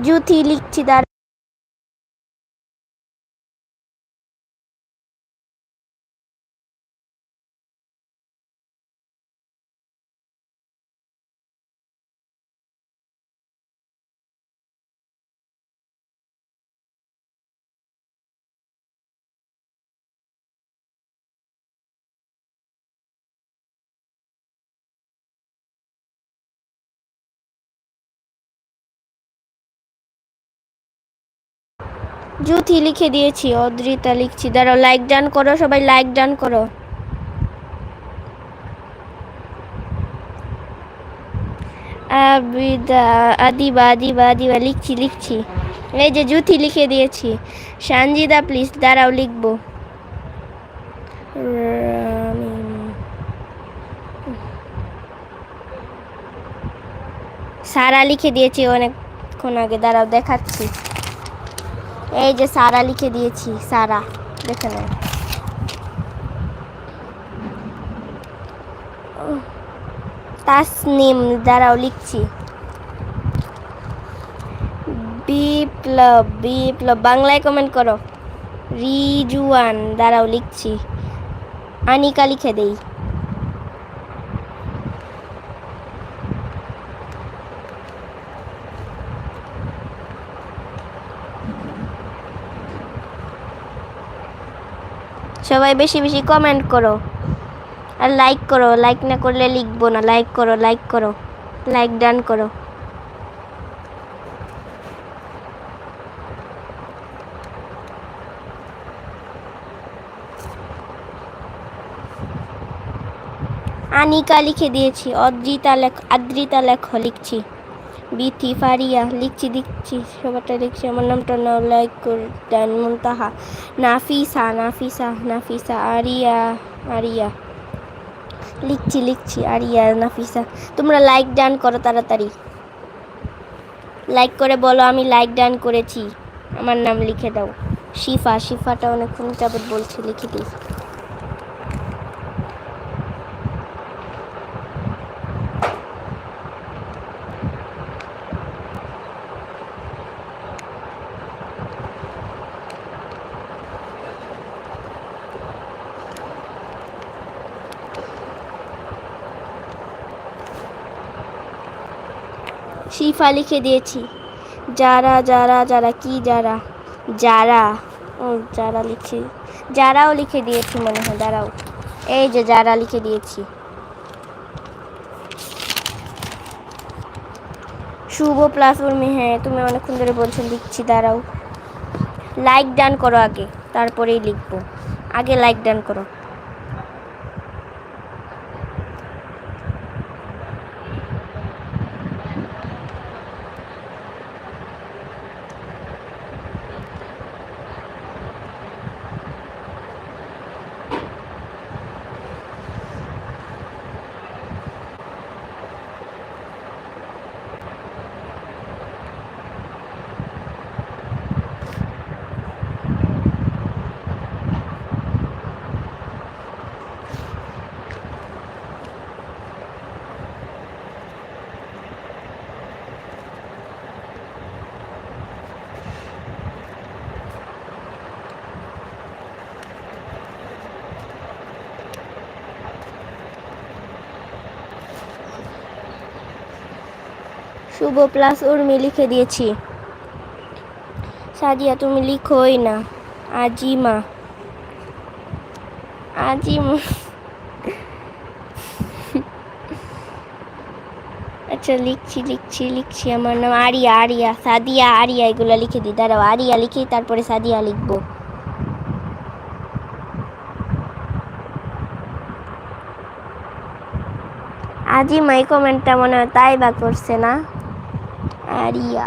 জুথি জুথি লিখে দিয়েছি, অদ্রিতা লিখছি। দাঁড়াও লাইক ডান করো, সবাই লাইক ডান করো। আবিদা, আদিবা আদিবা আদিবা, লিখছি লিখছি। এই যে জুথি লিখে দিয়েছি। সানজিদা প্লিজ দাঁড়াও, লিখব। সারা লিখে দিয়েছি অনেকক্ষণ আগে, দাঁড়াও, দেখাচ্ছি। এই যে সারা লিখে দিয়েছি, সারা। দেখে নাও। তাসনিম, দাঁড়াও, লিখছি। বিপ্লব বিপ্লব, বাংলায় কমেন্ট করো। রিজুয়ান দাঁড়াও, লিখছি। আনিকা লিখে দেই। সবাই বেশি বেশি কমেন্ট করো। আর লাইক করো লাইক না করলে লিখব না। লাইক করো লাইক করো। লাইক ডান করো। আনিকা লিখে দিয়েছি। অদ্রিতা লেখ আদ্রিতা লেখ লিখছি। বিথি ফারিয়া, লিখছি, দিচ্ছি, সবারটা লিখছি। আমার নামটা নাও লাইক করে দেন মুনতাহা। নাফিসা নাফিসা নাফিসা, আরিয়া আরিয়া। লিখছি লিখছি, আরিয়া, নাফিসা। তোমরা লাইক ডান করো তাড়াতাড়ি। লাইক করে বলো, আমি লাইক ডান করেছি। আমার নাম লিখে দাও। শিফা, শিফাটা অনেকক্ষণ যাবত বলছি, লিখে দিই। শিফা লিখে দিয়েছি। যারা যারা যারা, কি যারা? যারা। ও, যারা লিখছি যারাও লিখে দিয়েছি মনে হয়, দাঁড়াও। এই যে যারা লিখে দিয়েছি। শুভ প্লাস উর্মি হ্যাঁ তুমি অনেকক্ষণ ধরে বলছো, লিখছি, দাঁড়াও। লাইক ডান করো আগে, তারপরেই লিখব। আগে লাইক ডান করো। শুভ প্লাস উর্মি লিখে দিয়েছি। সাদিয়া, তুমি লিখোই না। আজিমা। আজিমা। আচ্ছা লিখছি লিখছি লিখছি। আমার নাম আরিয়া আরিয়া। সাদিয়া, আরিয়া, এগুলো লিখে দিই। দাঁড়াও, আরিয়া লিখি, তারপরে সাদিয়া লিখব। আজিমা, এই কমেন্টটা মনে হয় তাই বা করছে না? আরিয়া